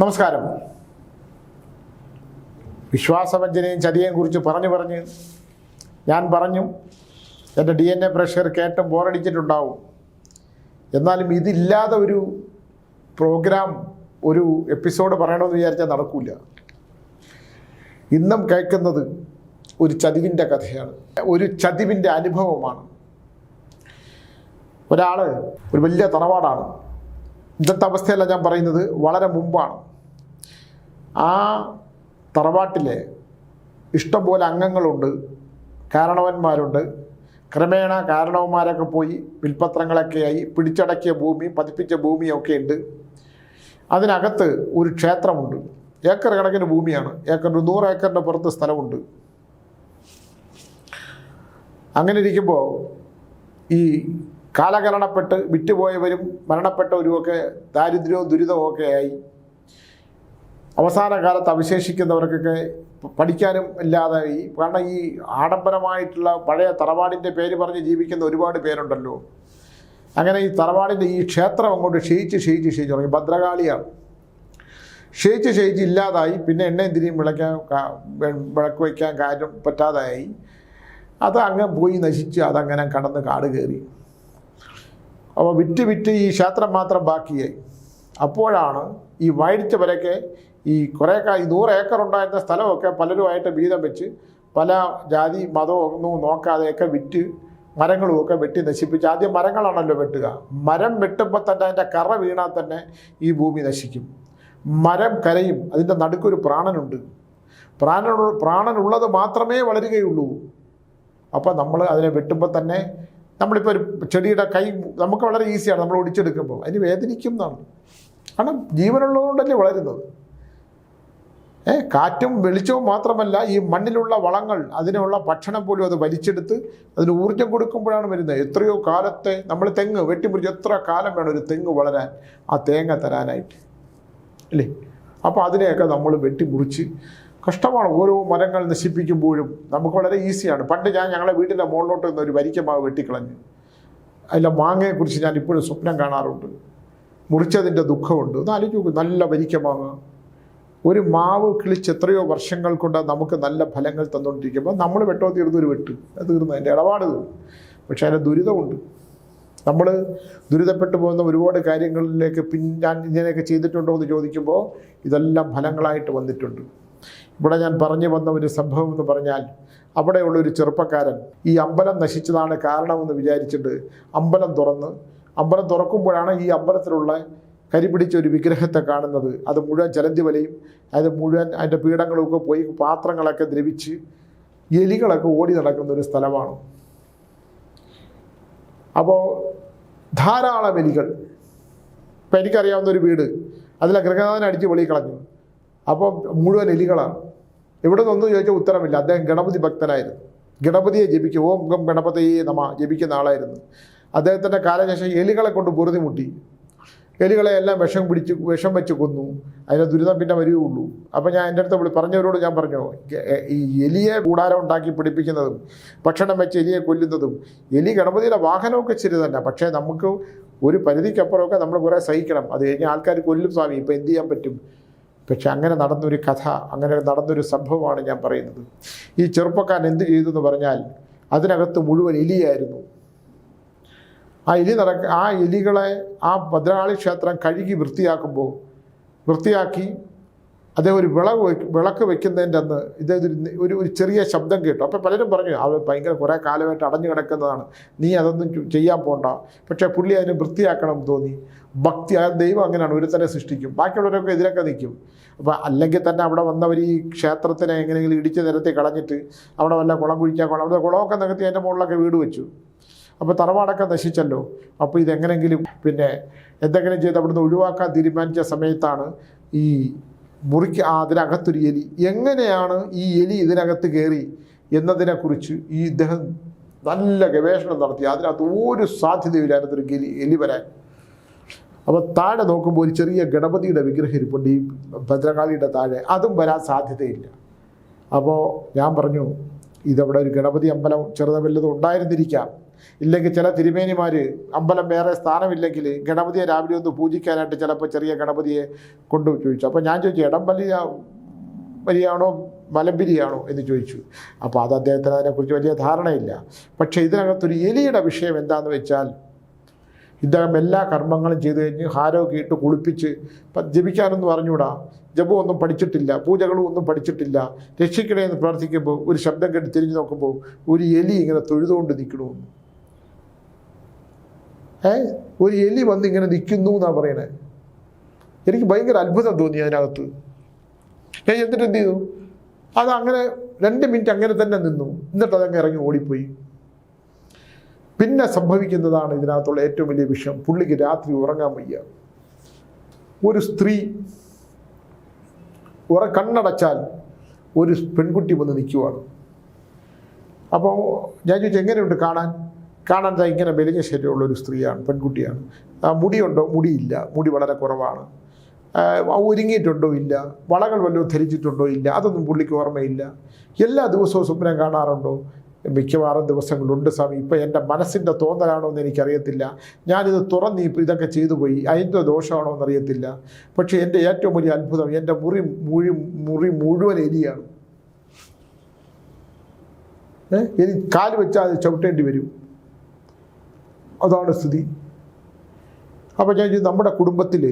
നമസ്കാരം. വിശ്വാസവഞ്ചനയും ചതിയെയും കുറിച്ച് പറഞ്ഞു പറഞ്ഞ് ഞാൻ പറഞ്ഞു എന്റെ ഡി എൻ എ പ്രഷർ കേട്ടും ബോറടിച്ചിട്ടുണ്ടാവും. എന്നാലും ഇതില്ലാതെ ഒരു പ്രോഗ്രാം ഒരു എപ്പിസോഡ് പറയണമെന്ന് വിചാരിച്ചാൽ നടക്കില്ല ഇന്നും കേൾക്കുന്നത് ഒരു ചതിവിന്റെ കഥയാണ്. ഒരു ചതിവിന്റെ അനുഭവമാണ്. ഒരാൾ ഒരു വലിയ തറവാടാണ്. ഇന്നത്തെ അവസ്ഥയല്ല ഞാൻ പറയുന്നത് വളരെ മുമ്പാണ്. ആ തറവാട്ടിലെ ഇഷ്ടംപോലെ അംഗങ്ങളുണ്ട് കാരണവന്മാരുണ്ട്. ക്രമേണ കാരണവന്മാരൊക്കെ പോയി വിൽപ്പത്രങ്ങളൊക്കെയായി പിടിച്ചടക്കിയ ഭൂമി പതിപ്പിച്ച ഭൂമിയൊക്കെ ഉണ്ട്. അതിനകത്ത് ഒരു ക്ഷേത്രമുണ്ട്. ഏക്കർ കണക്കിന് ഭൂമിയാണ്. ഏക്കറിന്റെ നൂറ് ഏക്കറിന്റെ പുറത്ത് സ്ഥലമുണ്ട്. അങ്ങനെ ഇരിക്കുമ്പോൾ ഈ കാലകരണപ്പെട്ട് വിറ്റുപോയവരും മരണപ്പെട്ടവരുമൊക്കെ ദാരിദ്ര്യവും ദുരിതവും ഒക്കെ ആയി. അവസാന കാലത്ത് അവശേഷിക്കുന്നവർക്കൊക്കെ പഠിക്കാനും ഇല്ലാതെ ഈ കാരണം ഈ ആഡംബരമായിട്ടുള്ള പഴയ തറവാടിന്റെ പേര് പറഞ്ഞ് ജീവിക്കുന്ന ഒരുപാട് പേരുണ്ടല്ലോ. അങ്ങനെ ഈ തറവാടിന്റെ ഈ ക്ഷേത്രം അങ്ങോട്ട് ക്ഷയിച്ച് ക്ഷയിച്ച് ക്ഷയിച്ച് തുടങ്ങി. ഭദ്രകാളിയാണ് ക്ഷയിച്ച് ക്ഷയിച്ച് ഇല്ലാതായി. പിന്നെ എണ്ണയും തിരിയും വിളയ്ക്കാൻ വിളക്ക് വയ്ക്കാൻ കാര്യം പറ്റാതായി. അത് അങ്ങ് പോയി നശിച്ച് അതങ്ങനെ കടന്ന് കാട് കയറി. അപ്പോൾ വിറ്റ് വിറ്റ് ഈ ക്ഷേത്രം മാത്രം ബാക്കിയായി. അപ്പോഴാണ് ഈ വായിച്ചവരൊക്കെ ഈ കുറേ നൂറ് ഏക്കർ ഉണ്ടായിരുന്ന സ്ഥലമൊക്കെ പലരുമായിട്ട് വീതം വെച്ച് പല ജാതി മതവും ഒന്നും നോക്കാതെയൊക്കെ വിറ്റ് മരങ്ങളുമൊക്കെ വെട്ടി നശിപ്പിച്ച് ആദ്യം മരങ്ങളാണല്ലോ വെട്ടുക. മരം വെട്ടുമ്പോൾ തന്നെ അതിന്റെ കറ വീണാൽ തന്നെ ഈ ഭൂമി നശിക്കും. മരം കരയും. അതിന്റെ നടുക്കൊരു പ്രാണനുണ്ട്. പ്രാണ പ്രാണനുള്ളത് മാത്രമേ വളരുകയുള്ളൂ. അപ്പോൾ നമ്മൾ അതിനെ വെട്ടുമ്പോൾ തന്നെ നമ്മളിപ്പോൾ ഒരു ചെടിയുടെ കൈ നമുക്ക് വളരെ ഈസിയാണ് നമ്മൾ ഒടിച്ചെടുക്കുമ്പോൾ. അതിന് വേദനിക്കും എന്നാണ്. കാരണം ജീവനുള്ളതുകൊണ്ടല്ലേ വളരുന്നത്. കാറ്റും വെളിച്ചവും മാത്രമല്ല ഈ മണ്ണിലുള്ള വളങ്ങൾ അതിനുള്ള ഭക്ഷണം പോലും അത് വലിച്ചെടുത്ത് അതിന് ഊർജം കൊടുക്കുമ്പോഴാണ് വരുന്നത്. എത്രയോ കാലത്തെ നമ്മൾ തെങ്ങ് വെട്ടിമുറിച്ച് എത്ര കാലം വേണം ഒരു തെങ്ങ് വളരാൻ ആ തേങ്ങ തരാനായിട്ട്. അല്ലേ? അപ്പോൾ അതിനെയൊക്കെ നമ്മൾ വെട്ടിമുറിച്ച് കഷ്ടമാണ് ഓരോ മരങ്ങൾ നശിപ്പിക്കുമ്പോഴും. നമുക്ക് വളരെ ഈസിയാണ്. പണ്ട് ഞാൻ ഞങ്ങളെ വീട്ടിലെ മുകളിലോട്ട് നിന്ന് ഒരു വരിക്കമാവ് വെട്ടിക്കളഞ്ഞ്. അതിലെ മാങ്ങയെക്കുറിച്ച് ഞാൻ ഇപ്പോഴും സ്വപ്നം കാണാറുണ്ട്. മുറിച്ചതിന്റെ ദുഃഖമുണ്ട്. ഒന്ന് നല്ല വരിക്കമാങ്ങ ഒരു മാവ് കിളിച്ച് എത്രയോ വർഷങ്ങൾ കൊണ്ട് നമുക്ക് നല്ല ഫലങ്ങൾ തന്നുകൊണ്ടിരിക്കുമ്പോൾ നമ്മൾ വെട്ടോ തീർന്നൊരു വെട്ട്. അത് തീർന്നു അതിന്റെ ഇടപാട് തീർന്നു. പക്ഷേ അതിന് ദുരിതമുണ്ട്. നമ്മൾ ദുരിതപ്പെട്ടു പോകുന്ന ഒരുപാട് കാര്യങ്ങളിലേക്ക് പിൻ ഞാൻ ഇങ്ങനെയൊക്കെ ചെയ്തിട്ടുണ്ടോ എന്ന് ചോദിക്കുമ്പോൾ ഇതെല്ലാം ഫലങ്ങളായിട്ട് വന്നിട്ടുണ്ട്. ഇവിടെ ഞാൻ പറഞ്ഞു വന്ന ഒരു സംഭവം എന്ന് പറഞ്ഞാൽ അവിടെയുള്ള ഒരു ചെറുപ്പക്കാരൻ ഈ അമ്പലം നശിച്ചതാണ് കാരണമെന്ന് വിചാരിച്ചിട്ട് അമ്പലം തുറന്ന് അമ്പലം തുറക്കുമ്പോഴാണ് ഈ അമ്പലത്തിലുള്ള കരിപിടിച്ച ഒരു വിഗ്രഹത്തെ കാണുന്നത്. അത് മുഴുവൻ ചലന്തി വലയും അത് മുഴുവൻ അതിന്റെ പീഠങ്ങളൊക്കെ പോയി പാത്രങ്ങളൊക്കെ ദ്രവിച്ച് എലികളൊക്കെ ഓടി നടക്കുന്ന ഒരു സ്ഥലമാണ്. അപ്പോൾ ധാരാളം എലികൾ. ഇപ്പം എനിക്കറിയാവുന്ന ഒരു വീട്. അതിലെ ഗൃഹനാഥൻ അടിച്ച് വെളി കളഞ്ഞു. അപ്പോൾ മുഴുവൻ എലികളാണ്. ഇവിടെ നിന്നൊന്നും ചോദിച്ചാൽ ഉത്തരമില്ല. അദ്ദേഹം ഗണപതി ഭക്തനായിരുന്നു. ഗണപതിയെ ജപിക്കും. ഓം ഗം ഗണപതിയെ നമ ജപിക്കുന്ന ആളായിരുന്നു. അദ്ദേഹത്തിന്റെ കാലശേഷം എലികളെ കൊണ്ട് പൊറുതി മുട്ടി എലികളെ എല്ലാം വിഷം പിടിച്ച് വിഷം വെച്ച് കൊന്നു. അതിന്റെ ദുരിതം പിന്നെ വരികയുള്ളൂ. അപ്പോൾ ഞാൻ എന്റെ അടുത്ത് വിളി പറഞ്ഞവരോട് ഞാൻ പറഞ്ഞു ഈ എലിയെ കൂടാരം ഉണ്ടാക്കി പിടിപ്പിക്കുന്നതും ഭക്ഷണം വെച്ച് എലിയെ കൊല്ലുന്നതും എലി ഗണപതിയുടെ വാഹനമൊക്കെ ശരി തന്നെ പക്ഷേ നമുക്ക് ഒരു പരിധിക്കപ്പുറമൊക്കെ നമ്മൾ കുറേ സഹിക്കണം. അത് കഴിഞ്ഞ് ആൾക്കാർ കൊല്ലും സ്വാമി. ഇപ്പോൾ എന്ത് ചെയ്യാൻ പറ്റും? പക്ഷെ അങ്ങനെ നടന്നൊരു കഥ അങ്ങനെ നടന്നൊരു സംഭവമാണ് ഞാൻ പറയുന്നത്. ഈ ചെറുപ്പക്കാരൻ എന്ത് ചെയ്തു എന്ന് പറഞ്ഞാൽ അതിനകത്ത് മുഴുവൻ എലിയായിരുന്നു. ആ എലി നടക്ക ആ എലികളെ ആ ഭദ്രകാളി ക്ഷേത്രം കഴുകി വൃത്തിയാക്കുമ്പോൾ വൃത്തിയാക്കി അതേ ഒരു വിളവ് വിളക്ക് വെക്കുന്നതിന്റെ അന്ന് ഇദ്ദേഹത്തിന് ഒരു ഒരു ചെറിയ ശബ്ദം കേട്ടു. അപ്പോൾ പലരും പറഞ്ഞു അത് ഭയങ്കര കുറേ കാലമായിട്ട് അടഞ്ഞു കിടക്കുന്നതാണ്. നീ അതൊന്നും ചെയ്യാൻ പോണ്ട. പക്ഷേ പുള്ളി അതിനെ വൃത്തിയാക്കണം എന്ന് തോന്നി. ഭക്തി ആ ദൈവം അങ്ങനെയാണ് തന്നെ സൃഷ്ടിക്കും. ബാക്കിയുള്ളവരൊക്കെ എതിരൊക്കെ നിൽക്കും. അപ്പോൾ അല്ലെങ്കിൽ തന്നെ അവിടെ വന്നവർ ഈ ക്ഷേത്രത്തിനെ എങ്ങനെയെങ്കിലും ഇടിച്ച് നിരത്തി കളഞ്ഞിട്ട് അവിടെ വല്ല കുളം കുഴിക്കാൻ കുളം അവിടെ കുളമൊക്കെ നികത്തി അതിന്റെ മുകളിലൊക്കെ വീട് വെച്ചു. അപ്പോൾ തറവാടൊക്കെ നശിച്ചല്ലോ. അപ്പോൾ ഇതെങ്ങനെങ്കിലും പിന്നെ എന്തെങ്കിലും ചെയ്ത് അവിടുന്ന് ഒഴിവാക്കാൻ തീരുമാനിച്ച സമയത്താണ് ഈ മുറിക്ക് അതിനകത്തൊരു എലി. എങ്ങനെയാണ് ഈ എലി ഇതിനകത്ത് കയറി എന്നതിനെക്കുറിച്ച് ഈ ഇദ്ദേഹം നല്ല ഗവേഷണം നടത്തി. അതിനകത്ത് ഒരു സാധ്യതയില്ല അതിനകത്തൊരു എലി എലി വരാൻ. അപ്പോൾ താഴെ നോക്കുമ്പോൾ ഒരു ചെറിയ ഗണപതിയുടെ വിഗ്രഹം ഇരിപ്പുണ്ട്. ഈ ഭദ്രകാളിയുടെ താഴെ. അതും വരാൻ സാധ്യതയില്ല. അപ്പോൾ ഞാൻ പറഞ്ഞു ഇതവിടെ ഒരു ഗണപതി അമ്പലം ചെറുത വല്ലതും ഉണ്ടായിരുന്നിരിക്കാം. ഇല്ലെങ്കിൽ ചില തിരുമേനിമാർ അമ്പലം വേറെ സ്ഥാനമില്ലെങ്കിൽ ഗണപതിയെ രാവിലെ ഒന്ന് പൂജിക്കാനായിട്ട് ചിലപ്പോൾ ചെറിയ ഗണപതിയെ കൊണ്ടു ചോദിച്ചു. അപ്പോൾ ഞാൻ ചോദിച്ചു ഇടം വലിയ വലിയാണോ? മലമ്പിരിയാണോ എന്ന് ചോദിച്ചു. അപ്പോൾ അത് അദ്ദേഹത്തിന് അതിനെക്കുറിച്ച് വലിയ ധാരണയില്ല. പക്ഷേ ഇതിനകത്തൊരു എലിയുടെ വിഷയം എന്താണെന്ന് വെച്ചാൽ ഇദ്ദേഹം എല്ലാ കർമ്മങ്ങളും ചെയ്തു കഴിഞ്ഞ് ഹാരമൊക്കെ ഇട്ട് കുളിപ്പിച്ച് ജപിക്കാനൊന്നും അറിഞ്ഞൂടാ. ഒന്നും പഠിച്ചിട്ടില്ല പൂജകളും ഒന്നും പഠിച്ചിട്ടില്ല. രക്ഷിക്കണേ എന്ന് പ്രാർത്ഥിക്കുമ്പോൾ ഒരു ശബ്ദം കേട്ട് തിരിഞ്ഞു നോക്കുമ്പോൾ ഒരു എലി ഇങ്ങനെ തൊഴുതുകൊണ്ട് നിൽക്കണമെന്ന് ഏ? ഒരു എലി വന്ന് ഇങ്ങനെ നിൽക്കുന്നു എന്നാണ് പറയണേ. എനിക്ക് ഭയങ്കര അത്ഭുതം തോന്നി അതിനകത്ത്. ഞാൻ എന്നിട്ട് എന്ത് ചെയ്തു? അത് അങ്ങനെ രണ്ട് മിനിറ്റ് അങ്ങനെ തന്നെ നിന്നു. എന്നിട്ട് അതങ്ങ് ഇറങ്ങി ഓടിപ്പോയി. പിന്നെ സംഭവിക്കുന്നതാണ് ഇതിനകത്തുള്ള ഏറ്റവും വലിയ വിഷയം. പുള്ളിക്ക് രാത്രി ഉറങ്ങാൻ വയ്യ. ഒരു സ്ത്രീ ഉറ കണ്ണടച്ചാൽ ഒരു പെൺകുട്ടി വന്ന് നിൽക്കുവാണ്. അപ്പോൾ ഞാൻ ചോദിച്ചു എങ്ങനെയുണ്ട് കാണാൻ? കാണാൻ ഇങ്ങനെ മെലിഞ്ഞ ശരീരമുള്ള ഒരു സ്ത്രീയാണ് പെൺകുട്ടിയാണ്. മുടിയുണ്ടോ? മുടിയില്ല. മുടി വളരെ കുറവാണ്. ഒരുങ്ങിയിട്ടുണ്ടോ ഇല്ല? വളകൾ വല്ലതും ധരിച്ചിട്ടുണ്ടോ ഇല്ല? അതൊന്നും പുള്ളിക്ക് ഓർമ്മയില്ല. എല്ലാ ദിവസവും സ്വപ്നം കാണാറുണ്ടോ? മിക്കവാറും ദിവസങ്ങളുണ്ട് സ്വാമി. ഇപ്പം എന്റെ മനസ്സിന്റെ തോന്നലാണോ എന്ന് എനിക്കറിയത്തില്ല. ഞാനിത് തുറന്ന് ഇപ്പം ഇതൊക്കെ ചെയ്തു പോയി. അതിന്റെ ദോഷമാണോ എന്നറിയത്തില്ല പക്ഷേ എന്റെ ഏറ്റവും വലിയ അത്ഭുതം എന്റെ മുറി മുഴി മുറി മുഴുവൻ എലിയാണ്. എലി കാൽ വെച്ചാൽ അത് ചവിട്ടേണ്ടി വരും. അതാണ് സ്ഥിതി. അപ്പോൾ ഞാൻ നമ്മുടെ കുടുംബത്തിൽ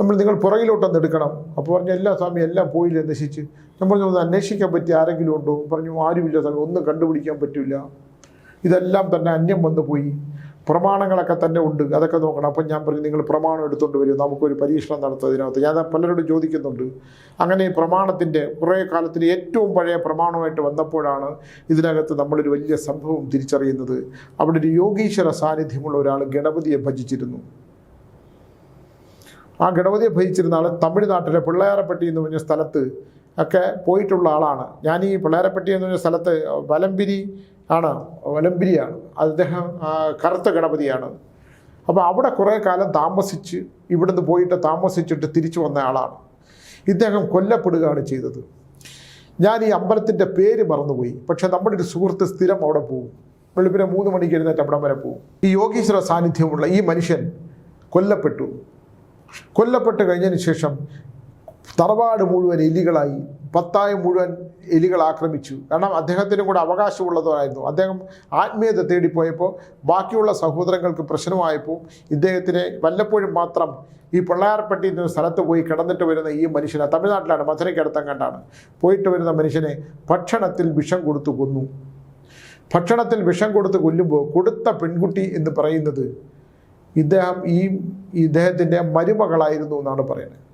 നമ്മൾ നിങ്ങൾ പുറകിലോട്ടൊന്ന് എടുക്കണം. അപ്പോൾ പറഞ്ഞു എല്ലാ സ്വാമി എല്ലാം പോയില്ലേ? നശിച്ച്. നമ്മൾ ഒന്ന് അന്വേഷിക്കാൻ പറ്റിയ ആരെങ്കിലും ഉണ്ടോ? പറഞ്ഞു ആരുമില്ല സ്വാമി ഒന്നും കണ്ടുപിടിക്കാൻ പറ്റില്ല ഇതെല്ലാം തന്നെ അന്യം വന്നു പോയി. പ്രമാണങ്ങളൊക്കെ തന്നെ ഉണ്ട്. അതൊക്കെ നോക്കണം. അപ്പം ഞാൻ പറഞ്ഞു നിങ്ങൾ പ്രമാണം എടുത്തുകൊണ്ട് വരും. നമുക്കൊരു പരീക്ഷണം നടത്തുന്നതിനകത്ത് ഞാൻ പലരോട് ചോദിക്കുന്നുണ്ട്. അങ്ങനെ ഈ പ്രമാണത്തിന്റെ കുറേ കാലത്തിന് ഏറ്റവും പഴയ പ്രമാണമായിട്ട് വന്നപ്പോഴാണ് ഇതിനകത്ത് നമ്മളൊരു വലിയ സംഭവം തിരിച്ചറിയുന്നത്. അവിടെ ഒരു യോഗീശ്വര സാന്നിധ്യമുള്ള ഒരാൾ ഗണപതിയെ ഭജിച്ചിരുന്നു. ആ ഗണപതിയെ ഭജിച്ചിരുന്ന ആൾ തമിഴ്നാട്ടിലെ പിള്ളയാരപ്പെട്ടി എന്ന് പറഞ്ഞ സ്ഥലത്ത് ഒക്കെ പോയിട്ടുള്ള ആളാണ്. ഞാൻ ഈ പിള്ളേരപ്പെട്ടി എന്ന് പറഞ്ഞ സ്ഥലത്ത് വലമ്പിരി ആണ്? വലമ്പിരിയാണ് അദ്ദേഹം കറുത്ത ഗണപതിയാണ്. അപ്പോൾ അവിടെ കുറേ കാലം താമസിച്ച് ഇവിടുന്ന് പോയിട്ട് താമസിച്ചിട്ട് തിരിച്ചു വന്ന ആളാണ്. ഇദ്ദേഹം കൊല്ലപ്പെടുകയാണ് ചെയ്തത്. ഞാൻ ഈ അമ്പലത്തിന്റെ പേര് മറന്നുപോയി. പക്ഷേ നമ്മുടെ ഒരു സുഹൃത്ത് സ്ഥിരം അവിടെ പോകും. വെളുപ്പിനെ മൂന്ന് മണിക്ക് എഴുന്നേറ്റ് അവിടം വരെ പോകും. ഈ യോഗീശ്വര സാന്നിധ്യമുള്ള ഈ മനുഷ്യൻ കൊല്ലപ്പെട്ടു. കൊല്ലപ്പെട്ട് കഴിഞ്ഞതിന് ശേഷം തറവാട് മുഴുവൻ എലികളായി. പത്തായം മുഴുവൻ എലികൾ ആക്രമിച്ചു. കാരണം അദ്ദേഹത്തിനും കൂടെ അവകാശമുള്ളതായിരുന്നു അദ്ദേഹം ആത്മീയത തേടിപ്പോയപ്പോൾ ബാക്കിയുള്ള സഹോദരങ്ങൾക്ക് പ്രശ്നമായപ്പോൾ ഇദ്ദേഹത്തിനെ വല്ലപ്പോഴും മാത്രം ഈ പിള്ളയാർപ്പെട്ടി എന്ന സ്ഥലത്ത് പോയി കിടന്നിട്ട് വരുന്ന ഈ മനുഷ്യനെ തമിഴ്നാട്ടിലാണ് മധുരയ്ക്കടുത്തം കണ്ടാണ്. പോയിട്ട് വരുന്ന മനുഷ്യനെ ഭക്ഷണത്തിൽ വിഷം കൊടുത്തു കൊന്നു. ഭക്ഷണത്തിൽ വിഷം കൊടുത്ത് കൊല്ലുമ്പോൾ കൊടുത്ത പെൺകുട്ടി എന്ന് പറയുന്നത് ഇദ്ദേഹം ഈ ഇദ്ദേഹത്തിന്റെ മരുമകളായിരുന്നു എന്നാണ് പറയുന്നത്.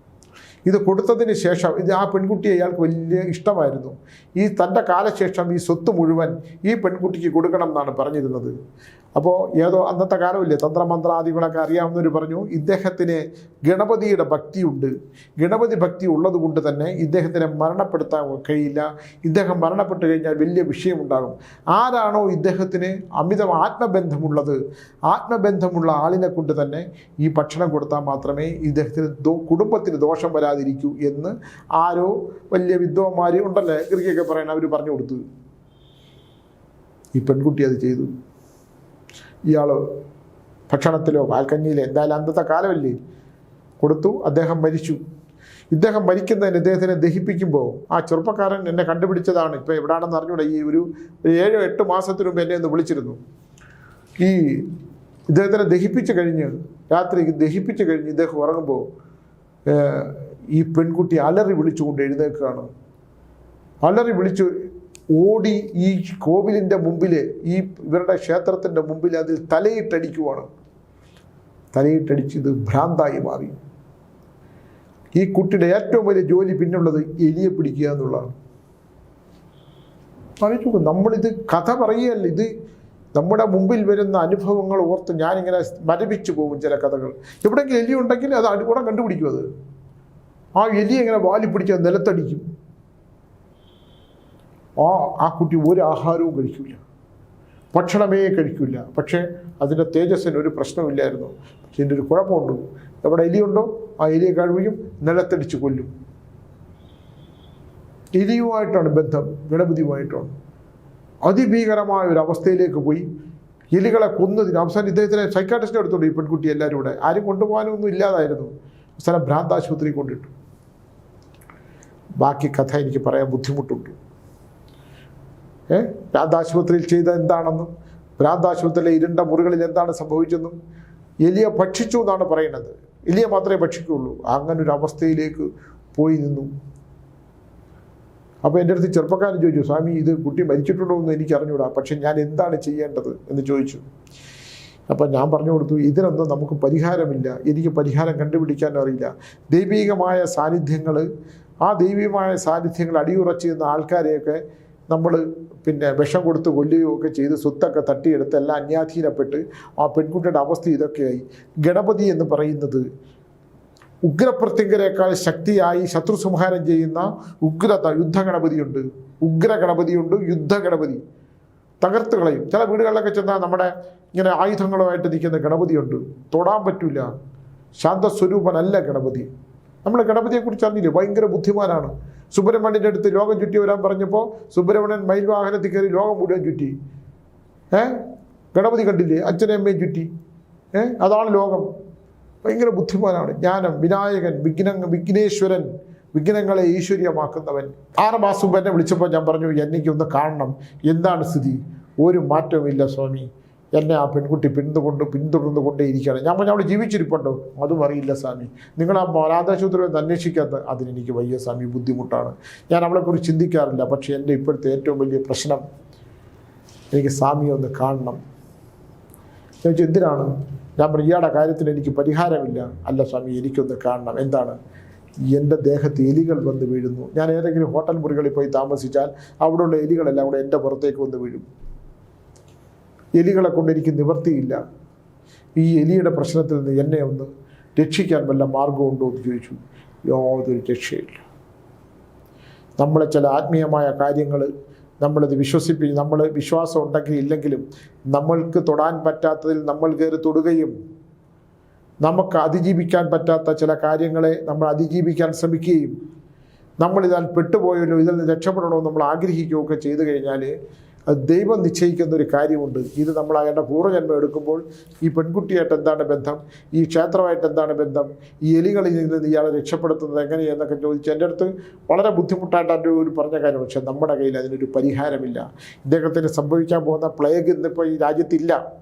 ഇത് കൊടുത്തതിന് ശേഷം ഇത് ആ പെൺകുട്ടിയെ അയാൾക്ക് വലിയ ഇഷ്ടമായിരുന്നു. ഈ തന്റെ കാലശേഷം ഈ സ്വത്ത് മുഴുവൻ ഈ പെൺകുട്ടിക്ക് കൊടുക്കണം എന്നാണ് പറഞ്ഞിരുന്നത്. അപ്പോൾ ഏതോ അന്നത്തെ കാലമില്ലേ തന്ത്രമന്ത്രാദികളൊക്കെ അറിയാവുന്നവർ പറഞ്ഞു ഇദ്ദേഹത്തിന് ഗണപതിയുടെ ഭക്തിയുണ്ട്. ഗണപതി ഭക്തി ഉള്ളത് കൊണ്ട് തന്നെ ഇദ്ദേഹത്തിനെ മരണപ്പെടുത്താൻ കഴിയില്ല. ഇദ്ദേഹം മരണപ്പെട്ടു കഴിഞ്ഞാൽ വലിയ വിഷയമുണ്ടാകും. ആരാണോ ഇദ്ദേഹത്തിന് അമിതം ആത്മബന്ധമുള്ളത് ആത്മബന്ധമുള്ള ആളിനെ കൊണ്ട് തന്നെ ഈ ഭക്ഷണം കൊടുത്താൽ മാത്രമേ ഇദ്ദേഹത്തിന് ദോ കുടുംബത്തിന് ദോഷം വരാതിരിക്കൂ എന്ന് ആരോ വലിയ വിദ്വാന്മാർ ഉണ്ടല്ലേ ഗിരിക്കൊക്കെ പറയണ അവർ പറഞ്ഞു കൊടുത്തു. ഈ പെൺകുട്ടി അത് ചെയ്തു. ഇയാൾ ഭക്ഷണത്തിലോ ബാൽക്കണിയിലോ എന്തായാലും അന്നത്തെ കാലമല്ലേ? കൊടുത്തു അദ്ദേഹം മരിച്ചു. ഇദ്ദേഹം മരിക്കുന്നതിന് ഇദ്ദേഹത്തിനെ ദഹിപ്പിക്കുമ്പോൾ ആ ചെറുപ്പക്കാരൻ എന്നെ കണ്ടുപിടിച്ചതാണ്. ഇപ്പോൾ എവിടെയാണെന്ന് അറിഞ്ഞൂടെ? ഈ ഒരു ഏഴോ എട്ട് മാസത്തിനു മുമ്പ് എന്നെ ഒന്ന് വിളിച്ചിരുന്നു. ഈ ഇദ്ദേഹത്തിനെ ദഹിപ്പിച്ച് കഴിഞ്ഞ് രാത്രി ദഹിപ്പിച്ച് കഴിഞ്ഞ് ഇദ്ദേഹം ഉറങ്ങുമ്പോൾ ഈ പെൺകുട്ടി അലറി വിളിച്ചുകൊണ്ട് എഴുന്നേൽക്കുകയാണ്. അലറി വിളിച്ചു ഓടി ഈ കോവിലിന്റെ മുമ്പിൽ ഈ ഇവരുടെ ക്ഷേത്രത്തിന്റെ മുമ്പിൽ അതിൽ തലയിട്ടടിക്കുവാണ്. തലയിട്ടടിച്ച് ഇത് ഭ്രാന്തായി മാറി. ഈ കുട്ടിയുടെ ഏറ്റവും വലിയ ജോലി പിന്നുള്ളത് എലിയെ പിടിക്കുക എന്നുള്ളതാണ്. ആലോചിച്ച് നമ്മളിത് കഥ പറയുകയല്ല ഇത് നമ്മുടെ മുമ്പിൽ വരുന്ന അനുഭവങ്ങൾ ഓർത്ത് ഞാനിങ്ങനെ മരവിച്ചു പോകും ചില കഥകൾ. എവിടെയെങ്കിലും എലി ഉണ്ടെങ്കിൽ അത് അനുകൂടം കണ്ടുപിടിക്കും അത്. ആ എലി എങ്ങനെ വാലി പിടിച്ച് അത് നിലത്തടിക്കും. ആ ആ കുട്ടി ഒരു ആഹാരവും കഴിക്കില്ല ഭക്ഷണമേ കഴിക്കില്ല പക്ഷേ അതിന്റെ തേജസ്സിന് ഒരു പ്രശ്നമില്ലായിരുന്നു. പക്ഷെ ഇതിന്റെ ഒരു കുഴപ്പമുണ്ട്. എവിടെ എലിയുണ്ടോ? ആ എലിയെ കഴിയും നിലത്തടിച്ച് കൊല്ലും. എലിയുമായിട്ടാണ് ബന്ധം ഗണപതിയുമായിട്ടാണ് അതിഭീകരമായ ഒരു അവസ്ഥയിലേക്ക് പോയി. എലികളെ കൊന്നതിന് അവസാനം ഇദ്ദേഹത്തിനെ സൈക്കാട്രിസ്റ്റിനെ അടുത്തുണ്ട് ഈ പെൺകുട്ടി എല്ലാവരും കൂടെ ആരും കൊണ്ടുപോകാനൊന്നും ഇല്ലാതായിരുന്നു. അവസാനം ഭ്രാന്താശുപത്രി കൊണ്ടിട്ടു. ബാക്കി കഥ എനിക്ക് പറയാൻ ബുദ്ധിമുട്ടുണ്ട്. ഏ? ഭ്രാന്താശുപത്രിയിൽ ചെയ്ത എന്താണെന്നും ഭ്രാന്താശുപത്രിയിലെ ഇരുണ്ട മുറികളിൽ എന്താണ് സംഭവിച്ചെന്നും എലിയെ ഭക്ഷിച്ചു എന്നാണ് പറയുന്നത്. എലിയെ മാത്രമേ ഭക്ഷിക്കുള്ളൂ അങ്ങനെ ഒരു അവസ്ഥയിലേക്ക് പോയി നിന്നു. അപ്പോൾ എന്റെ അടുത്ത് ചെറുപ്പക്കാരൻ ചോദിച്ചു സ്വാമി ഇത് കുട്ടി മരിച്ചിട്ടുണ്ടോ എന്ന് എനിക്ക് അറിഞ്ഞൂടാ പക്ഷെ ഞാൻ എന്താണ് ചെയ്യേണ്ടത്? എന്ന് ചോദിച്ചു. അപ്പം ഞാൻ പറഞ്ഞു കൊടുത്തു ഇതിനൊന്നും നമുക്ക് പരിഹാരമില്ല. എനിക്ക് പരിഹാരം കണ്ടുപിടിക്കാൻ അറിയില്ല. ദൈവികമായ സാന്നിധ്യങ്ങൾ ആ ദൈവികമായ സാന്നിധ്യങ്ങൾ അടിയുറച്ച് ചെയ്യുന്ന ആൾക്കാരെയൊക്കെ നമ്മൾ പിന്നെ വിഷം കൊടുത്ത് കൊല്ലുകയോ ഒക്കെ ചെയ്ത് സ്വത്തൊക്കെ തട്ടിയെടുത്ത് എല്ലാം അന്യാധീനപ്പെട്ട് ആ പെൺകുട്ടിയുടെ അവസ്ഥ ഇതൊക്കെയായി. ഗണപതി എന്ന് പറയുന്നത് ഉഗ്രപ്രത്യങ്കരേക്കാൾ ശക്തിയായി ശത്രു സംഹാരം ചെയ്യുന്ന ഉഗ്രത യുദ്ധഗണപതിയുണ്ട് ഉഗ്രഗണപതിയുണ്ട് യുദ്ധഗണപതി തകർത്ത് കളയും. ചില വീടുകളിലൊക്കെ ചെന്നാൽ നമ്മുടെ ഇങ്ങനെ ആയുധങ്ങളുമായിട്ട് നിൽക്കുന്ന ഗണപതിയുണ്ട്. തൊടാൻ പറ്റില്ല ശാന്തസ്വരൂപനല്ല ഗണപതി. നമ്മൾ ഗണപതിയെക്കുറിച്ച് അറിഞ്ഞില്ലേ? ഭയങ്കര ബുദ്ധിമാനാണ്. സുബ്രഹ്മണ്യന്റെ അടുത്ത് ലോകം ചുറ്റി വരാൻ പറഞ്ഞപ്പോൾ സുബ്രഹ്മണ്യൻ മയിൽ വാഹനത്തിൽ കയറി ലോകം മുഴുവൻ ചുറ്റി. ഏ? ഗണപതി കണ്ടില്ലേ? അച്ഛനെയും അമ്മയും ചുറ്റി. ഏ? അതാണ് ലോകം. ഭയങ്കര ബുദ്ധിമാനാണ്. ജ്ഞാനം വിനായകൻ വിഘ്ന വിഘ്നേശ്വരൻ വിഘ്നങ്ങളെ ഈശ്വര്യമാക്കുന്നവൻ. ആറ് മാസം മുമ്പ് എന്നെ വിളിച്ചപ്പോൾ ഞാൻ പറഞ്ഞു എനിക്കൊന്ന് കാണണം. എന്താണ് സ്ഥിതി? ഒരു മാറ്റവുമില്ല സ്വാമി. എന്നെ ആ പെൺകുട്ടി പിന്തുകൊണ്ട് പിന്തുടർന്നു കൊണ്ടേയിരിക്കുകയാണ്. ഞാൻ പറഞ്ഞു അവിടെ ജീവിച്ചിരിപ്പുണ്ടോ? അതും അറിയില്ല സ്വാമി. നിങ്ങൾ ആ അനാഥാശുപത്രി അന്വേഷിക്കാത്ത അതിനെനിക്ക് വയ്യ സ്വാമി ബുദ്ധിമുട്ടാണ്. ഞാൻ അവളെക്കുറിച്ച് ചിന്തിക്കാറില്ല. പക്ഷേ എന്റെ ഇപ്പോഴത്തെ ഏറ്റവും വലിയ പ്രശ്നം എനിക്ക് സ്വാമിയെ ഒന്ന് കാണണം. ഞാൻ ചോദിച്ചു എന്തിനാണ്? ഞാൻ പറഞ്ഞു ഇയാളുടെ കാര്യത്തിന് എനിക്ക് പരിഹാരമില്ല. അല്ല സ്വാമി എനിക്കൊന്ന് കാണണം. എന്താണ്? എന്റെ ദേഹത്ത് എലികൾ വന്ന് വീഴുന്നു. ഞാൻ ഏതെങ്കിലും ഹോട്ടൽ മുറികളിൽ പോയി താമസിച്ചാൽ അവിടെയുള്ള എലികളെല്ലാം കൂടെ എന്റെ പുറത്തേക്ക് വന്ന് വീഴും. എലികളെ കൊണ്ട് എനിക്ക് നിവർത്തിയില്ല. ഈ എലിയുടെ പ്രശ്നത്തിൽ നിന്ന് എന്നെ ഒന്ന് രക്ഷിക്കാൻ വല്ല മാർഗമുണ്ടോ എന്ന് ചോദിച്ചു. യാതൊരു രക്ഷയില്ല നമ്മളെ ചില ആത്മീയമായ കാര്യങ്ങൾ നമ്മളത് വിശ്വസിപ്പി നമ്മൾ വിശ്വാസം ഉണ്ടെങ്കിൽ ഇല്ലെങ്കിലും നമ്മൾക്ക് തൊടാൻ പറ്റാത്തതിൽ നമ്മൾ കയറി തൊടുകയും നമുക്ക് അതിജീവിക്കാൻ പറ്റാത്ത ചില കാര്യങ്ങളെ നമ്മൾ അതിജീവിക്കാൻ ശ്രമിക്കുകയും നമ്മളിതാൽ പെട്ടുപോയല്ലോ ഇതിൽ നിന്ന് രക്ഷപ്പെടണമെന്ന് നമ്മൾ ആഗ്രഹിക്കുകയൊക്കെ ചെയ്തു കഴിഞ്ഞാൽ ദൈവം നിശ്ചയിക്കുന്ന ഒരു കാര്യമുണ്ട്. ഇത് നമ്മൾ അയാളുടെ പൂർവജന്മം എടുക്കുമ്പോൾ ഈ പെൺകുട്ടിയായിട്ട് എന്താണ് ബന്ധം? ഈ ക്ഷേത്രമായിട്ട് എന്താണ് ബന്ധം? ഈ എലികളിൽ നിന്ന് ഇയാളെ രക്ഷപ്പെടുത്തുന്നത് എങ്ങനെയെന്നൊക്കെ ചോദിച്ച് എന്റെ അടുത്ത് വളരെ ബുദ്ധിമുട്ടായിട്ട് എന്റെ ഒരു പറഞ്ഞ കാര്യം പക്ഷേ നമ്മുടെ കയ്യിൽ അതിനൊരു പരിഹാരമില്ല. ഇദ്ദേഹത്തിന് സംഭവിക്കാൻ പോകുന്ന പ്ലേഗ് ഇന്നിപ്പോൾ ഈ രാജ്യത്തില്ല.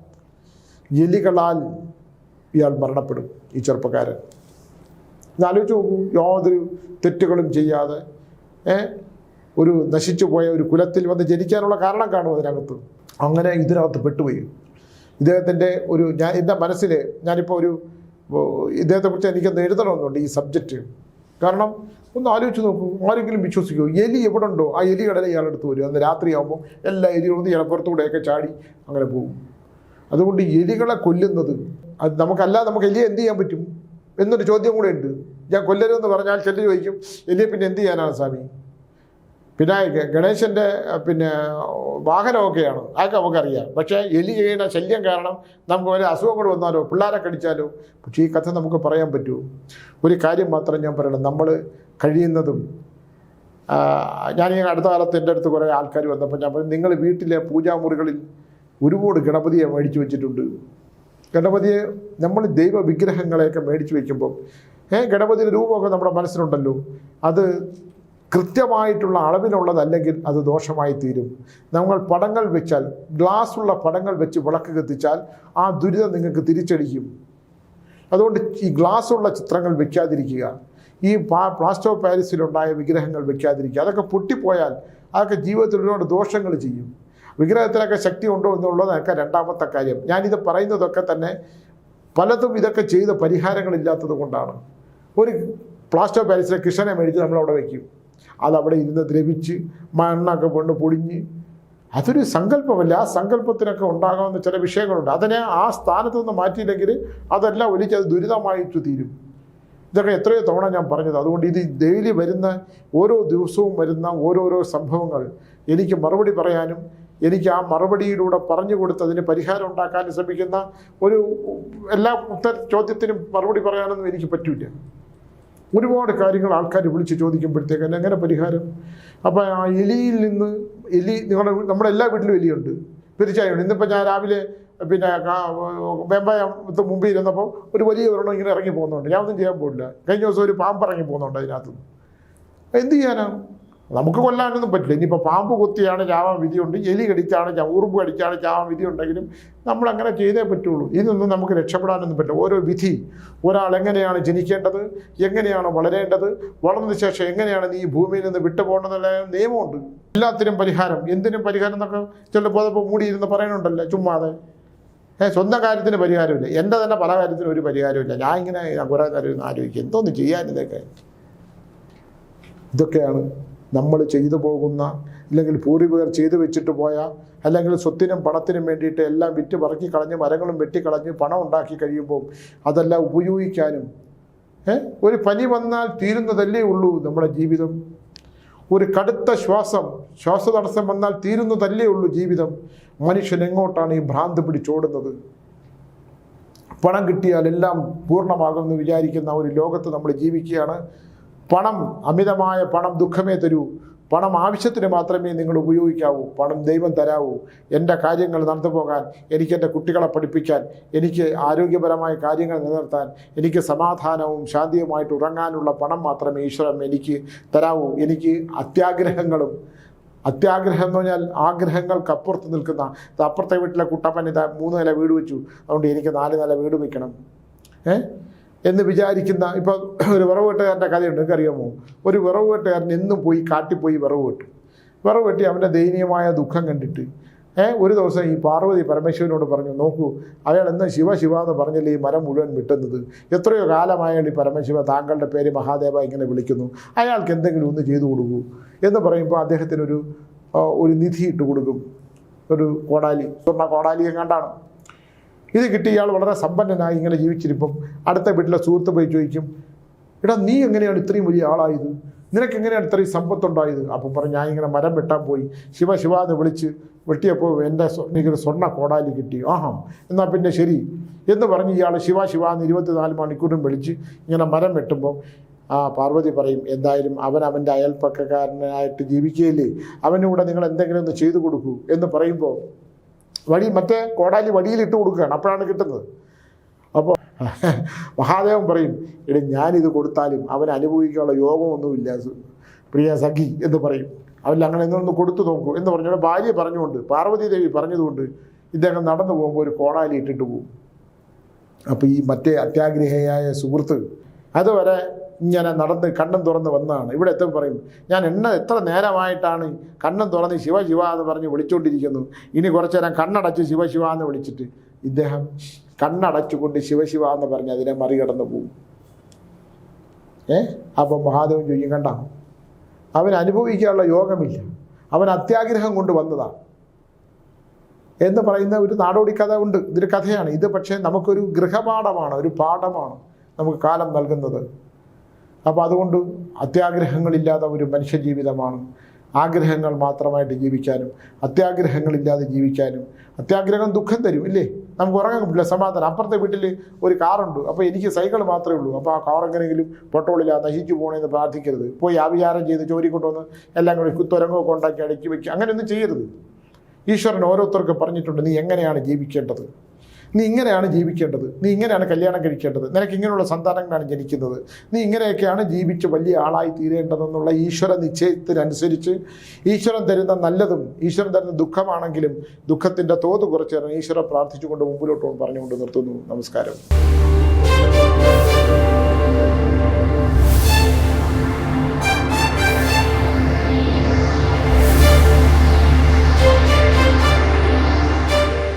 എലികളാൽ ഇയാൾ മരണപ്പെടും ഈ ചെറുപ്പക്കാരൻ. ഒന്ന് ആലോചിച്ച് നോക്കൂ യാതൊരു തെറ്റുകളും ചെയ്യാതെ ഏ? ഒരു നശിച്ചു പോയ ഒരു കുലത്തിൽ വന്ന് ജനിക്കാനുള്ള കാരണം കാണും അതിനകത്ത്. അങ്ങനെ ഇതിനകത്ത് പെട്ടുപോയി. ഇദ്ദേഹത്തിന്റെ ഒരു ഞാൻ എന്റെ മനസ്സിൽ ഞാനിപ്പോൾ ഒരു ഇദ്ദേഹത്തെക്കുറിച്ച് എനിക്കൊന്ന് എഴുതണമെന്നുണ്ട് ഈ സബ്ജക്റ്റ്. കാരണം ഒന്ന് ആലോചിച്ച് നോക്കൂ ആരെങ്കിലും വിശ്വസിക്കുമോ എലി എവിടെ ഉണ്ടോ ആ എലി കടല ഇയാളെടുത്ത് വരും. അന്ന് രാത്രിയാകുമ്പോൾ എല്ലാ എലികളും ഇളപ്പുറത്തൂടെയൊക്കെ ചാടി അങ്ങനെ പോകും. അതുകൊണ്ട് എലികളെ കൊല്ലുന്നത് അത് നമുക്കല്ല നമുക്ക് എലിയെ എന്ത് ചെയ്യാൻ പറ്റും? എന്നൊരു ചോദ്യം കൂടെ ഉണ്ട്. ഞാൻ കൊല്ലരുതെന്ന് പറഞ്ഞാൽ ചെല്ലു ചോദിക്കും എലിയെ പിന്നെ എന്ത് ചെയ്യാനാണ് സ്വാമി? പിന്നെ ഗണേശന്റെ പിന്നെ വാഹനമൊക്കെയാണ്. അതൊക്കെ നമുക്കറിയാം. പക്ഷേ എലി ചെയ്യുന്ന ശല്യം കാരണം നമുക്ക് വല്ല അസുഖം കൂടെ വന്നാലോ പിള്ളേരെ കടിച്ചാലോ പക്ഷേ ഈ കഥ നമുക്ക് പറയാൻ പറ്റുമോ ഒരു കാര്യം മാത്രം ഞാൻ പറയണം. നമ്മൾ കഴിയുന്നതും ഞാൻ ഈ അടുത്ത കാലത്ത് എന്റെ അടുത്ത് കുറേ ആൾക്കാർ വന്നപ്പോൾ ഞാൻ പറഞ്ഞു നിങ്ങൾ വീട്ടിലെ പൂജാമുറികളിൽ ഒരുപാട് ഗണപതിയെ മേടിച്ചു വെച്ചിട്ടുണ്ട്. ഗണപതിയെ നമ്മൾ ദൈവ വിഗ്രഹങ്ങളെയൊക്കെ മേടിച്ചു വയ്ക്കുമ്പോൾ ഏ ഗണപതിയുടെ രൂപമൊക്കെ നമ്മുടെ മനസ്സിലുണ്ടല്ലോ. അത് കൃത്യമായിട്ടുള്ള അളവിലുള്ളതല്ലെങ്കിൽ അത് ദോഷമായി തീരും. നമ്മൾ പടങ്ങൾ വെച്ചാൽ ഗ്ലാസ്സുള്ള പടങ്ങൾ വെച്ച് വിളക്ക് കത്തിച്ചാൽ ആ ദുരിതം നിങ്ങൾക്ക് തിരിച്ചടിക്കും. അതുകൊണ്ട് ഈ ഗ്ലാസ്സുള്ള ചിത്രങ്ങൾ വെക്കാതിരിക്കുക. ഈ പ്ലാസ്റ്റർ ഓഫ് പാരീസിലുണ്ടായ വിഗ്രഹങ്ങൾ വെക്കാതിരിക്കുക. അതൊക്കെ പൊട്ടിപ്പോയാൽ അതൊക്കെ ജീവിതത്തിൽ ഒരുപാട് ദോഷങ്ങൾ ചെയ്യും. വിഗ്രഹത്തിനൊക്കെ ശക്തി ഉണ്ടോ എന്നുള്ളതൊക്കെ രണ്ടാമത്തെ കാര്യം. ഞാനിത് പറയുന്നതൊക്കെ തന്നെ പലതും ഇതൊക്കെ ചെയ്ത പരിഹാരങ്ങളില്ലാത്തത് കൊണ്ടാണ്. ഒരു പ്ലാസ്റ്റർ പാരീസിലെ കൃഷ്ണനെ മേടിച്ച് നമ്മളവിടെ വയ്ക്കും അതവിടെ ഇരുന്ന് ദ്രവിച്ച് മണ്ണൊക്കെ കൊണ്ട് പൊടിഞ്ഞ്. അതൊരു സങ്കല്പമല്ല. ആ സങ്കല്പത്തിനൊക്കെ ഉണ്ടാകാവുന്ന ചില വിഷയങ്ങളുണ്ട്. അതിനെ ആ സ്ഥാനത്ത് നിന്ന് മാറ്റിയില്ലെങ്കിൽ അതെല്ലാം ഒലിച്ച് അത് ദുരിതമായിട്ട് തീരും. ഇതൊക്കെ എത്രയോ തവണ ഞാൻ പറഞ്ഞത്. അതുകൊണ്ട് ഇത് ഡെയിലി വരുന്ന ഓരോ ദിവസവും വരുന്ന ഓരോരോ സംഭവങ്ങൾ എനിക്ക് മറുപടി പറയാനും എനിക്ക് ആ മറുപടിയിലൂടെ പറഞ്ഞു കൊടുത്ത് അതിന് പരിഹാരം ഉണ്ടാക്കാൻ ശ്രമിക്കുന്ന ഒരു എല്ലാ ഉത്തര ചോദ്യത്തിനും മറുപടി പറയാനൊന്നും എനിക്ക് പറ്റില്ല ഒരുപാട് കാര്യങ്ങൾ ആൾക്കാർ വിളിച്ച് ചോദിക്കുമ്പോഴത്തേക്ക് അതിന് എങ്ങനെ പരിഹാരം? അപ്പോൾ ആ എലിയിൽ നിന്ന് എലി നിങ്ങളുടെ നമ്മുടെ എല്ലാ വീട്ടിലും എലിയുണ്ട്. തീർച്ചയായും ഇന്നിപ്പോൾ ഞാൻ രാവിലെ പിന്നെ വെമ്പയത്ത് മുമ്പിൽ ഇരുന്നപ്പോൾ ഒരു വലിയ ഒരെണ്ണം ഇങ്ങനെ ഇറങ്ങി പോകുന്നുണ്ട്. ഞാനൊന്നും ചെയ്യാൻ പോകില്ല കഴിഞ്ഞ ദിവസം ഒരു പാമ്പ് ഇറങ്ങി പോകുന്നുണ്ട് അതിനകത്ത് എന്ത് ചെയ്യാനാണ് നമുക്ക് കൊല്ലാനൊന്നും പറ്റില്ല. ഇനിയിപ്പോൾ പാമ്പ് കൊത്തിയാണ് ചാവാൻ വിധിയുണ്ട് എലി കടിച്ചാണ് ഉറുമ്പ് കടിച്ചാണ് ചാവാൻ വിധി ഉണ്ടെങ്കിലും നമ്മൾ അങ്ങനെ ചെയ്തേ പറ്റുള്ളൂ. ഇതൊന്നും നമുക്ക് രക്ഷപ്പെടാനൊന്നും പറ്റില്ല. ഓരോ വിധി ഒരാൾ എങ്ങനെയാണ് ജനിക്കേണ്ടത് എങ്ങനെയാണ് വളരേണ്ടത് വളർന്ന ശേഷം എങ്ങനെയാണ് നീ ഭൂമിയിൽ നിന്ന് വിട്ടുപോകേണ്ടതെന്നുള്ള നിയമമുണ്ട്. എല്ലാത്തിനും പരിഹാരം. എന്തിനും പരിഹാരം എന്നൊക്കെ ചിലപ്പോൾ അതിപ്പോൾ മൂടിയിരുന്ന് പറയണുണ്ടല്ലോ ചുമ്മാതെ. സ്വന്തം കാര്യത്തിന് പരിഹാരമില്ല. എന്റെ തന്നെ പല കാര്യത്തിനും ഒരു പരിഹാരമില്ല. ഞാൻ ഇങ്ങനെ കുറേ കാര്യം ആലോചിക്കും. എന്തോന്ന് ചെയ്യാൻ ഇതൊക്കെ. ഇതൊക്കെയാണ് നമ്മൾ ചെയ്തു പോകുന്ന അല്ലെങ്കിൽ പൂർവികർ ചെയ്തു വെച്ചിട്ട് പോയ അല്ലെങ്കിൽ സ്വത്തിനും പണത്തിനും വേണ്ടിയിട്ട് എല്ലാം വിറ്റ് പറക്കി കളഞ്ഞ് മരങ്ങളും വെട്ടിക്കളഞ്ഞ് പണം ഉണ്ടാക്കി കഴിയുമ്പോൾ അതെല്ലാം ഉപയോഗിക്കാനും ഒരു പനി വന്നാൽ തീരുന്നതല്ലേ ഉള്ളൂ നമ്മുടെ ജീവിതം. ഒരു കടുത്ത ശ്വാസം ശ്വാസതടസ്സം വന്നാൽ തീരുന്നതല്ലേ ഉള്ളൂ ജീവിതം. മനുഷ്യൻ എങ്ങോട്ടാണ് ഈ ഭ്രാന്ത് പിടിച്ചോടുന്നത്? പണം കിട്ടിയാൽ എല്ലാം പൂർണമാകുമെന്ന് വിചാരിക്കുന്ന ഒരു ലോകത്ത് നമ്മൾ ജീവിക്കുകയാണ്. പണം അമിതമായ പണം ദുഃഖമേ തരൂ. പണം ആവശ്യത്തിന് മാത്രമേ നിങ്ങൾ ഉപയോഗിക്കാവൂ. പണം ദൈവം തരാവൂ. എന്റെ കാര്യങ്ങൾ നടന്നു പോകാൻ എനിക്ക് എന്റെ കുട്ടികളെ പഠിപ്പിക്കാൻ എനിക്ക് ആരോഗ്യപരമായ കാര്യങ്ങൾ നിലനിർത്താൻ എനിക്ക് സമാധാനവും ശാന്തിയുമായിട്ട് ഉറങ്ങാനുള്ള പണം മാത്രമേ ഈശ്വരൻ എനിക്ക് തരാവൂ. എനിക്ക് അത്യാഗ്രഹങ്ങളും അത്യാഗ്രഹം എന്ന് പറഞ്ഞാൽ ആഗ്രഹങ്ങൾക്കപ്പുറത്ത് നിൽക്കുന്ന അപ്പുറത്തെ വീട്ടിലെ കുട്ടപ്പൻ ഇതാ മൂന്ന് നില വീട് വെച്ചു. അതുകൊണ്ട് എനിക്ക് നാല് നില വീട് വയ്ക്കണം. ഏ? എന്ന് വിചാരിക്കുന്ന ഇപ്പോൾ ഒരു വിറവ് വെട്ടുകാരന്റെ കഥയുണ്ട് നിങ്ങൾക്കറിയാമോ? ഒരു വിറവ് വെട്ടുകാരൻ എന്നും പോയി കാട്ടിപ്പോയി വിറവ് വെട്ടും വിറവ് വെട്ടി അവന്റെ ദയനീയമായ ദുഃഖം കണ്ടിട്ട് ഒരു ദിവസം ഈ പാർവതി പരമേശ്വരനോട് പറഞ്ഞു നോക്കൂ അയാൾ എന്ന് ശിവ ശിവ എന്ന് പറഞ്ഞല്ലേ ഈ മരം മുഴുവൻ വിട്ടുന്നത്? എത്രയോ കാലമായാൽ ഈ പരമശിവ താങ്കളുടെ പേര് മഹാദേവ ഇങ്ങനെ വിളിക്കുന്നു. അയാൾക്ക് എന്തെങ്കിലും ഒന്ന് ചെയ്തു കൊടുക്കൂ. എന്ന് പറയുമ്പോൾ അദ്ദേഹത്തിനൊരു ഒരു നിധി ഇട്ട് കൊടുക്കും. ഒരു കോടാലി സ്വർണ കോടാലി എങ്ങാണ്ടാണ്? ഇത് കിട്ടി ഇയാൾ വളരെ സമ്പന്നനായി ഇങ്ങനെ ജീവിച്ചിരിപ്പം. അടുത്ത വീട്ടിലെ സുഹൃത്ത് പോയി ചോദിക്കും എടാ നീ എങ്ങനെയാണ് ഇത്രയും വലിയ ആളായത്? നിനക്ക് എങ്ങനെയാണ് ഇത്രയും സമ്പത്തുണ്ടായത്? അപ്പം പറഞ്ഞു ഞാൻ ഇങ്ങനെ മരം വെട്ടാൻ പോയി. ശിവ ശിവ എന്ന് വിളിച്ച് വെട്ടിയപ്പോൾ എന്റെ എനിക്കൊരു സ്വർണ കോടാലി കിട്ടി. ആഹാ എന്നാൽ പിന്നെ ശരി. എന്ന് പറഞ്ഞ് ഇയാൾ ശിവ ശിവ എന്ന് ഇരുപത്തിനാല് മണിക്കൂറും വിളിച്ച് ഇങ്ങനെ മരം വെട്ടുമ്പോൾ ആ പാർവതി പറയും എന്തായാലും അവൻ അവന്റെ അയൽപ്പക്കക്കാരനായിട്ട് ജീവിക്കുകയില്ലേ? അവനൂടെ നിങ്ങൾ എന്തെങ്കിലും ഒന്ന് ചെയ്തു കൊടുക്കൂ. എന്ന് പറയുമ്പോൾ വടി മറ്റേ കോടാലി വടിയിലിട്ട് കൊടുക്കുകയാണ്. അപ്പോഴാണ് കിട്ടുന്നത്. അപ്പോൾ മഹാദേവൻ പറയും എടി ഞാനിത് കൊടുത്താലും അവൻ അനുഭവിക്കാനുള്ള യോഗമൊന്നുമില്ല പ്രിയ സഖി എന്ന് പറയും. അവൻ അങ്ങനെ എന്നൊന്ന് കൊടുത്തു നോക്കൂ എന്ന് പറഞ്ഞ. ഭാര്യ പറഞ്ഞുകൊണ്ട് പാർവതി ദേവി പറഞ്ഞതുകൊണ്ട് ഇദ്ദേഹം നടന്നു പോകുമ്പോൾ ഒരു കോടാലി ഇട്ടിട്ട് പോകും. അപ്പോൾ ഈ മറ്റേ അത്യാഗ്രഹിയായ സുഹൃത്ത് അതുവരെ ഇങ്ങനെ നടന്ന് കണ്ണും തുറന്ന് വന്നതാണ് ഇവിടെ എത്തുമ്പോൾ പറയും ഞാൻ എണ്ണ എത്ര നേരമായിട്ടാണ് കണ്ണും തുറന്ന് ശിവ ശിവ എന്ന് പറഞ്ഞ് വിളിച്ചുകൊണ്ടിരിക്കുന്നു ഇനി കുറച്ചു നേരം കണ്ണടച്ച് ശിവ ശിവ എന്ന് വിളിച്ചിട്ട് ഇദ്ദേഹം കണ്ണടച്ചുകൊണ്ട് ശിവശിവ എന്ന് പറഞ്ഞ് അതിനെ മറികടന്ന് പോകും. ഏ? അപ്പം മഹാദേവൻ ചോദിക്കും കണ്ട അവൻ അനുഭവിക്കാനുള്ള യോഗമില്ല. അവൻ അത്യാഗ്രഹം കൊണ്ട് വന്നതാണ് എന്ന് പറയുന്ന ഒരു നാടോടി കഥ ഉണ്ട്. ഇതൊരു കഥയാണ്. ഇത് പക്ഷേ നമുക്കൊരു ഗൃഹപാഠമാണ് ഒരു പാഠമാണ് നമുക്ക് കാലം നൽകുന്നത്. അപ്പോൾ അതുകൊണ്ട് അത്യാഗ്രഹങ്ങളില്ലാത്ത ഒരു മനുഷ്യജീവിതമാണ്. ആഗ്രഹങ്ങൾ മാത്രമായിട്ട് ജീവിക്കാനും അത്യാഗ്രഹങ്ങളില്ലാതെ ജീവിക്കാനും അത്യാഗ്രഹം ദുഃഖം തരും ഇല്ലേ? നമുക്ക് ഉറങ്ങാൻ പറ്റില്ല സമാധാനം. അപ്പുറത്തെ വീട്ടിൽ ഒരു കാറുണ്ട് അപ്പോൾ എനിക്ക് സൈക്കിൾ മാത്രമേ ഉള്ളൂ. അപ്പോൾ ആ കാർ എങ്ങനെയെങ്കിലും പെട്രോളില്ല നശിച്ചു പോകണമെന്ന് പ്രാർത്ഥിക്കരുത്. പോയി ആവിചാരം ചെയ്ത് ചോരി കൊണ്ടുവന്ന് എല്ലാം കൂടി കുത്തുരങ്ങൊക്കെ ഉണ്ടാക്കി അടക്കി വയ്ക്കുക അങ്ങനെയൊന്നും ചെയ്യരുത്. ഈശ്വരൻ ഓരോരുത്തർക്കും പറഞ്ഞിട്ടുണ്ട് നീ എങ്ങനെയാണ് ജീവിക്കേണ്ടത്? നീ ഇങ്ങനെയാണ് ജീവിക്കേണ്ടത്. നീ ഇങ്ങനെയാണ് കല്യാണം കഴിക്കേണ്ടത്. നിനക്ക് ഇങ്ങനെയുള്ള സന്താനങ്ങളാണ് ജനിക്കുന്നത്. നീ ഇങ്ങനെയൊക്കെയാണ് ജീവിച്ച് വലിയ ആളായി തീരേണ്ടതെന്നുള്ള ഈശ്വര നിശ്ചയത്തിനനുസരിച്ച് ഈശ്വരൻ തരുന്ന നല്ലതും ഈശ്വരൻ തരുന്ന ദുഃഖമാണെങ്കിലും ദുഃഖത്തിന്റെ തോത് കുറച്ച് തരാൻ ഈശ്വര പ്രാർത്ഥിച്ചുകൊണ്ട് മുമ്പിലോട്ട് പറഞ്ഞുകൊണ്ട് നിർത്തുന്നു. നമസ്കാരം.